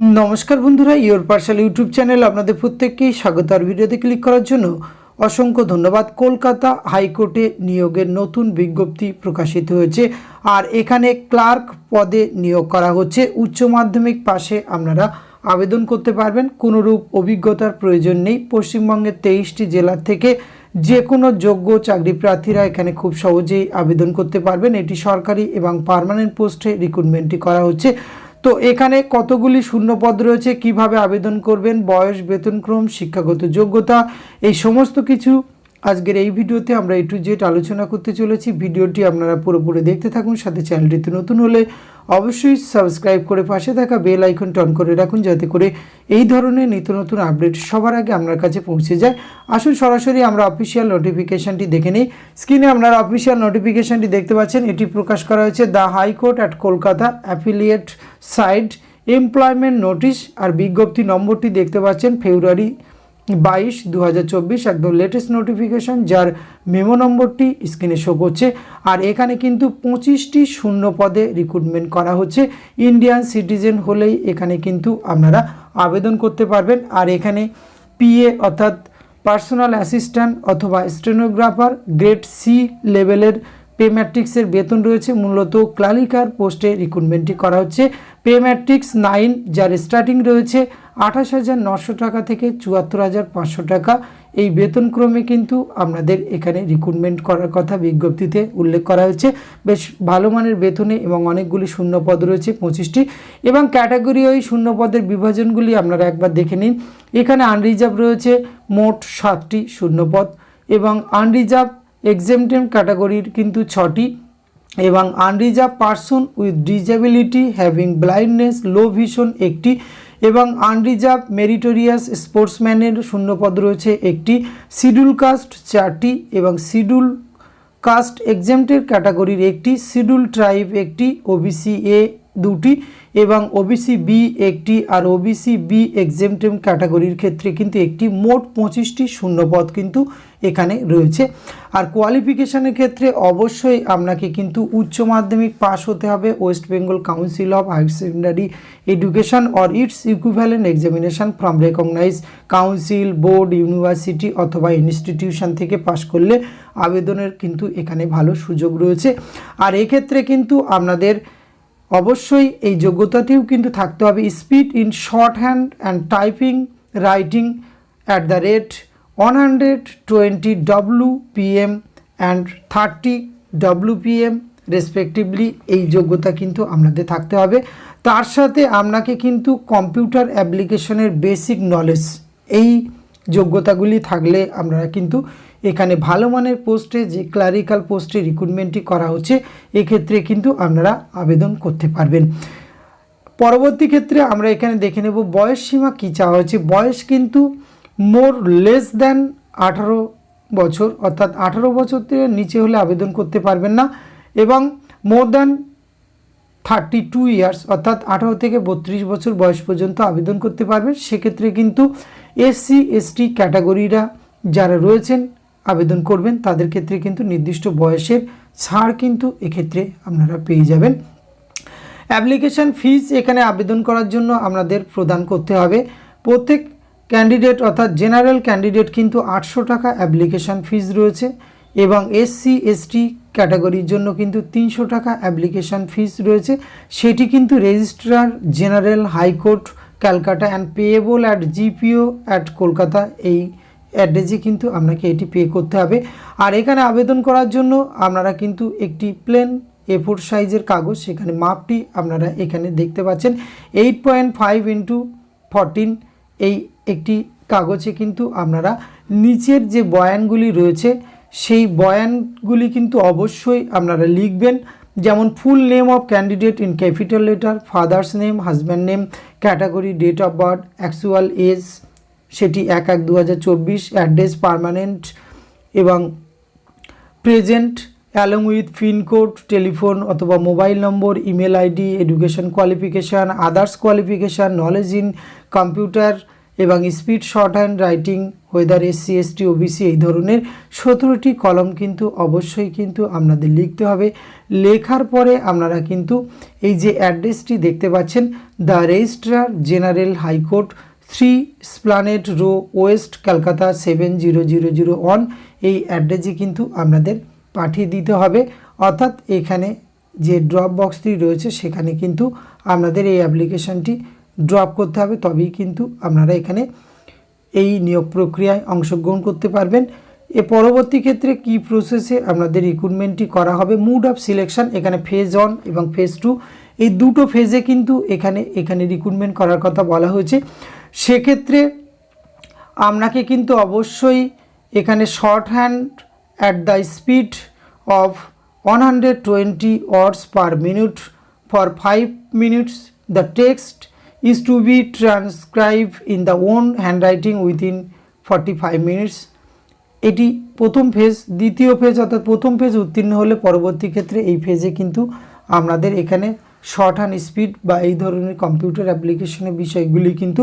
নমস্কার বন্ধুরা, your পার্সাল YouTube channel আপনাদের প্রত্যেককেই স্বাগত। আর ভিডিওতে ক্লিক করার জন্য অসংখ্য ধন্যবাদ। কলকাতা হাইকোর্টে নিয়োগের নতুন বিজ্ঞপ্তি প্রকাশিত হয়েছে। আর এখানে ক্লার্ক পদে নিয়োগ করা হচ্ছে। উচ্চ মাধ্যমিক পাশে আপনারা আবেদন করতে পারবেন। কোনোরূপ অভিজ্ঞতার প্রয়োজন নেই। পশ্চিমবঙ্গের তেইশটি জেলার থেকে যে কোনো যোগ্য চাকরি প্রার্থীরা এখানে খুব সহজেই আবেদন করতে পারবেন। এটি সরকারি এবং পার্মানেন্ট পোস্টে রিক্রুটমেন্টটি করা হচ্ছে। তো এখানে কতগুলি শূন্যপদ রয়েছে? কীভাবে আবেদন করবেন? বয়স, বেতনক্রম, শিক্ষাগত যোগ্যতা, এই সমস্ত কিছু আজকের এই ভিডিওতে আমরা এ টু জেড আলোচনা করতে চলেছি। ভিডিওটি আপনারা পুরোপুরি দেখতে থাকুন। সাথে চ্যানেলটিতে নতুন হলে অবশ্যই সাবস্ক্রাইব করে পাশে থাকা বেল আইকন টন করে রাখুন যাতে করে এই ধরনের নিত্য নতুন আপডেট সবার আগে আপনার কাছে পৌঁছে যায়। আসুন সরাসরি আমরা অফিসিয়াল নোটিফিকেশানটি দেখে নিই। স্ক্রিনে আপনারা অফিসিয়াল নোটিফিকেশানটি দেখতে পাচ্ছেন। এটি প্রকাশ করা হয়েছে the high court at Kolkata affiliate side employment notice আর বিজ্ঞপ্তি নম্বরটি দেখতে পাচ্ছেন ফেব্রুয়ারি বাইশ দু একদম লেটেস্ট নোটিফিকেশন যার মেমো নম্বরটি স্ক্রিনে শো করছে। আর এখানে কিন্তু পঁচিশটি শূন্য পদে রিক্রুটমেন্ট করা হচ্ছে। ইন্ডিয়ান সিটিজেন হলেই এখানে কিন্তু আপনারা আবেদন করতে পারবেন। আর এখানে পিএ অর্থাৎ পার্সোনাল অ্যাসিস্ট্যান্ট অথবা স্টেনোগ্রাফার গ্রেড সি লেভেলের পে ম্যাট্রিক্সের বেতন রয়েছে, মূলত ক্লালিকার পোস্টে রিক্রুটমেন্টটি করা হচ্ছে। পে ম্যাট্রিক্স নাইন, যার স্টার্টিং রয়েছে আঠাশ হাজার নশো টাকা থেকে চুয়াত্তর হাজার পাঁচশো টাকা। এই বেতনক্রমে কিন্তু আপনাদের এখানে রিক্রুটমেন্ট করার কথা বিজ্ঞপ্তিতে উল্লেখ করা হয়েছে। বেশ ভালো মানের বেতনে এবং অনেকগুলি শূন্যপদ রয়েছে পঁচিশটি। এবং ক্যাটাগরি ওই শূন্যপদের বিভাজনগুলি আপনারা একবার দেখে নিন। এখানে আনরিজার্ভ রয়েছে মোট সাতটি শূন্যপদ এবং আনরিজার্ভ এক্সেমটেম ক্যাটাগরির কিন্তু ছটি এবং unreserved person with disability having blindness low vision একটি এবং আনরিজার্ভ মেরিটোরিয়াস স্পোর্টসম্যানের শূন্যপদ রয়েছে একটি। শিডিউল কাস্ট চারটি এবং শিডিউল কাস্ট এক্সেমটের ক্যাটাগরির একটি। শিডিউল ট্রাইব একটি। ওবিসি এ দুটি এবং ওবিসি বি একটি আর ওবিসি বি এক্সেমটেম ক্যাটাগরির ক্ষেত্রে কিন্তু একটি মোট পঁচিশটি শূন্যপদ কিন্তু এখানে রয়েছে। আর কোয়ালিফিকেশানের ক্ষেত্রে অবশ্যই আপনাকে কিন্তু উচ্চ মাধ্যমিক পাস হতে হবে West Bengal council of higher secondary education or its equivalent examination from recognize council board university অথবা ইনস্টিটিউশন থেকে পাশ করলে আবেদনের কিন্তু এখানে ভালো সুযোগ রয়েছে। আর এক্ষেত্রে কিন্তু আপনাদের অবশ্যই এই যোগ্যতাটিও কিন্তু থাকতে হবে। Speed in shorthand and typing writing at the rate one hundred twenty W PM and thirty W PM respectively এই যোগ্যতা কিন্তু আপনাদের থাকতে হবে। তার সাথে আপনাকে কিন্তু কম্পিউটার অ্যাপ্লিকেশনের বেসিক নলেজ এই যোগ্যতাগুলি থাকলে আপনারা কিন্তু এখানে ভালো মানের পোস্টে যে ক্লারিক্যাল পোস্টে রিক্রুটমেন্টটি করা হচ্ছে, এক্ষেত্রে কিন্তু আপনারা আবেদন করতে পারবেন। পরবর্তী ক্ষেত্রে আমরা এখানে দেখে নেব বয়স সীমা কী চাওয়া হচ্ছে। বয়স কিন্তু মোর লেস দ্যান আঠারো বছর, অর্থাৎ আঠারো বছর থেকে নিচে হলে আবেদন করতে পারবেন না এবং more than thirty two years অর্থাৎ আঠারো থেকে বত্রিশ বছর বয়স পর্যন্ত আবেদন করতে পারবেন। সেক্ষেত্রে কিন্তু এসসি এসটি ক্যাটাগরিরা যারা রয়েছেন, আবেদন করবেন, তাদের ক্ষেত্রে কিন্তু নির্দিষ্ট বয়সের ছাড় কিন্তু এক্ষেত্রে আপনারা পেয়ে যাবেন। অ্যাপ্লিকেশান ফিজ এখানে আবেদন করার জন্য আপনাদের প্রদান করতে হবে। প্রত্যেক ক্যান্ডিডেট অর্থাৎ জেনারেল ক্যান্ডিডেট কিন্তু আটশো টাকা অ্যাপ্লিকেশান ফিজ রয়েছে এবং এসসি এসটি ক্যাটাগরির জন্য কিন্তু তিনশো টাকা অ্যাপ্লিকেশান ফিস রয়েছে। সেটি কিন্তু registrar, general, high court, Calcutta and payable at GPO at Kolkata এই অ্যাড্রেসে কিন্তু আপনাকে এটি পে করতে হবে। আর এখানে আবেদন করার জন্য আপনারা কিন্তু একটি প্লেন এ ফোর সাইজের কাগজ, সেখানে মাপটি আপনারা এখানে দেখতে পাচ্ছেন। Eight point five into fourteen এই একটি কাগজে কিন্তু আপনারা নিচের যে বয়ানগুলি রয়েছে সেই বয়ানগুলি কিন্তু অবশ্যই আপনারা লিখবেন। যেমন full name of candidate in capital letter father's name husband name category date of birth actual age সেটি এক এক দু হাজার চব্বিশ অ্যাড্রেস পারমানেন্ট এবং present along with pincode telephone অথবা mobile number email ID education qualification others qualification knowledge in computer এবং speed, shorthand writing whether SC ST OBC এই ধরনের সতেরোটি কলম কিন্তু অবশ্যই কিন্তু আপনাদের লিখতে হবে। লেখার পরে আপনারা কিন্তু এই যে অ্যাড্রেসটি দেখতে পাচ্ছেন, the registrar general high court, three Esplanade Row, West Kolkata seven zero zero zero one এই অ্যাড্রেসে কিন্তু আপনাদের পাঠিয়ে দিতে হবে। অর্থাৎ এখানে যে ড্রপ বক্সটি রয়েছে, সেখানে কিন্তু আপনাদের এই অ্যাপ্লিকেশনটি ড্রপ করতে হবে, তবেই কিন্তু আপনারা এখানে এই নিয়োগ প্রক্রিয়ায় অংশগ্রহণ করতে পারবেন। এ পরবর্তী ক্ষেত্রে কি প্রসেসে আপনাদের রিক্রুটমেন্টটি করা হবে? মুড অফ সিলেকশন এখানে ফেজ ওয়ান এবং ফেজ টু এই দুটো ফেজে কিন্তু এখানে এখানে রিক্রুটমেন্ট করার কথা বলা হয়েছে। সেক্ষেত্রে আপনাকে কিন্তু অবশ্যই এখানে shorthand at the speed of one hundred twenty words per minute for five minutes the text is to be transcribed in the own handwriting within 45 minutes. এটি প্রথম ফেজ দ্বিতীয় ফেজ অর্থাৎ প্রথম ফেজ উত্তীর্ণ হলে পরবর্তী ক্ষেত্রে এই ফেজে কিন্তু আমাদের এখানে শর্ট হ্যান্ড স্পিড বা এই ধরনের কম্পিউটার অ্যাপ্লিকেশনের বিষয়গুলি কিন্তু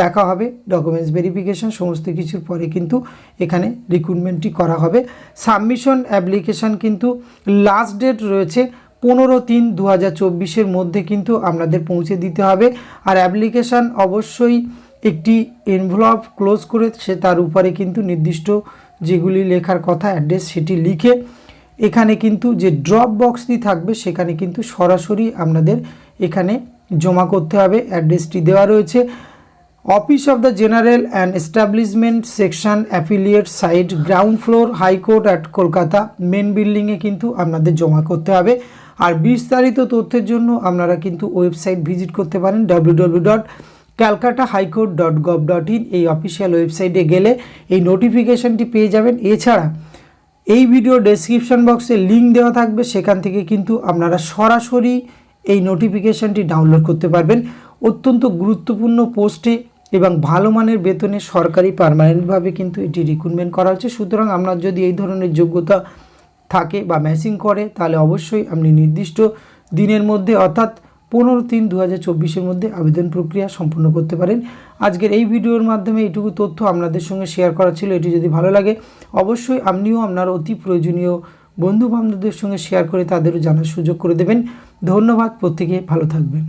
দেখা হবে ডকুমেন্টস ভেরিফিকেশন সমস্ত কিছুর পরে কিন্তু এখানে রিক্রুটমেন্টটি করা হবে। সাবমিশন অ্যাপ্লিকেশান কিন্তু লাস্ট ডেট রয়েছে পনেরো তিন দু হাজার চব্বিশের মধ্যে কিন্তু আপনাদের পৌঁছে দিতে হবে। আর অ্যাপ্লিকেশান অবশ্যই একটি এনভলভ ক্লোজ করে সে তার উপরে কিন্তু নির্দিষ্ট যেগুলি লেখার কথা অ্যাড্রেস সেটি লিখে এখানে কিন্তু যে ড্রপ বক্সটি থাকবে সেখানে কিন্তু সরাসরি আপনাদের এখানে জমা করতে হবে অ্যাড্রেসটি দেওয়া রয়েছে। Office of the general and establishment section affiliate site ground floor high court at Kolkata, main বিল্ডিংয়ে কিন্তু আপনাদের জমা করতে হবে। আর বিস্তারিত তথ্যের জন্য আপনারা কিন্তু ওয়েবসাইট ভিজিট করতে পারেন W W dot Calcutta high court dot gov dot in এই অফিসিয়াল ওয়েবসাইটে গেলে এই নোটিফিকেশানটি পেয়ে যাবেন। এছাড়া এই ভিডিও ডেসক্রিপশন বক্সে লিঙ্ক দেওয়া থাকবে, সেখান থেকে কিন্তু আপনারা সরাসরি এই নোটিফিকেশানটি ডাউনলোড করতে পারবেন। অত্যন্ত গুরুত্বপূর্ণ পোস্টে এবং ভালো মানের বেতনে সরকারি পারমানেন্টভাবে কিন্তু এটি রিক্রুটমেন্ট করা হচ্ছে। সুতরাং আপনার যদি এই ধরনের যোগ্যতা থাকে বা ম্যাচিং করে, তাহলে অবশ্যই আপনি নির্দিষ্ট দিনের মধ্যে, অর্থাৎ পনেরো তিন দু হাজার মধ্যে আবেদন প্রক্রিয়া সম্পূর্ণ করতে পারেন। আজকের এই ভিডিওর মাধ্যমে এটুকু তথ্য আপনাদের সঙ্গে শেয়ার করা ছিল। এটি যদি ভালো লাগে, অবশ্যই আপনিও আপনার অতি প্রয়োজনীয় বন্ধু বান্ধবদের সঙ্গে শেয়ার করে তাদেরও জানার সুযোগ করে দেবেন। ধন্যবাদ, প্রত্যেকে ভালো থাকবেন।